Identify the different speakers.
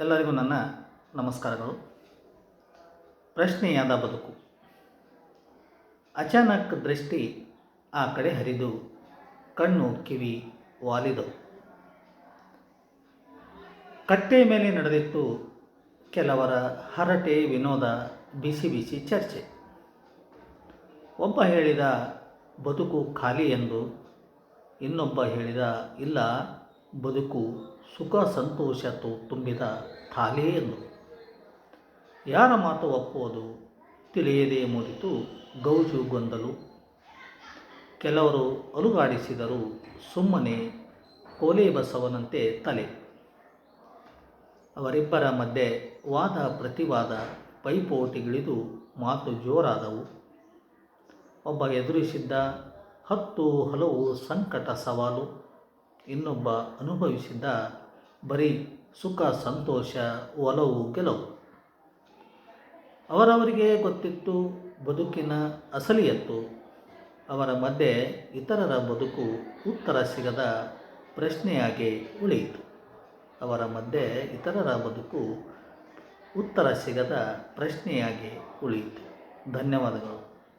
Speaker 1: ಎಲ್ಲರಿಗೂ ನನ್ನ ನಮಸ್ಕಾರಗಳು. ಪ್ರಶ್ನೆಯಾದ ಬದುಕು. ಅಚಾನಕ್ ದೃಷ್ಟಿ ಆ ಕಡೆ ಹರಿದು, ಕಣ್ಣು ಕಿವಿ ವಾಲಿದವು ಕಟ್ಟೆ ಮೇಲೆ ನಡೆದಿತ್ತು ಕೆಲವರ ಹರಟೆ ವಿನೋದ ಬಿಸಿ ಬಿಸಿ ಚರ್ಚೆ. ಒಬ್ಬ ಹೇಳಿದ, ಬದುಕು ಖಾಲಿ ಎಂದು ಇನ್ನೊಬ್ಬ ಹೇಳಿದ, ಇಲ್ಲ ಬದುಕು ಸುಖ ಸಂತೋಷ ತುಂಬಿದ ಥಾಲೆಯನ್ನು ಯಾರ ಮಾತು ಒಪ್ಪುವುದು ತಿಳಿಯದೇ ಮುರಿತು ಗೌಜು ಗೊಂದಲು. ಕೆಲವರು ಅಲುಗಾಡಿಸಿದರು ಸುಮ್ಮನೆ ಕೋಲೆ ಬಸವನಂತೆ ತಲೆ. ಅವರಿಬ್ಬರ ಮಧ್ಯೆ ವಾದ ಪ್ರತಿವಾದ ಪೈಪೋಟಿಗಿಳಿದು ಮಾತು ಜೋರಾದವು. ಒಬ್ಬ ಎದುರಿಸಿದ್ದ ಹತ್ತು ಹಲವು ಸಂಕಟ ಸವಾಲು. ಇನ್ನೊಬ್ಬ ಅನುಭವಿಸಿದ್ದ ಬರೀ ಸುಖ, ಸಂತೋಷ, ಒಲವು ಕೆಲವು. ಅವರವರಿಗೆ ಗೊತ್ತಿತ್ತು ಬದುಕಿನ ಅಸಲಿಯತ್ತು. ಅವರ ಮಧ್ಯೆ ಇತರರ ಬದುಕು ಉತ್ತರ ಸಿಗದ ಪ್ರಶ್ನೆಯಾಗಿ ಉಳಿಯಿತು. ಅವರ ಮಧ್ಯೆ ಇತರರ ಬದುಕು ಉತ್ತರ ಸಿಗದ ಪ್ರಶ್ನೆಯಾಗಿ ಉಳಿಯಿತು. ಧನ್ಯವಾದಗಳು.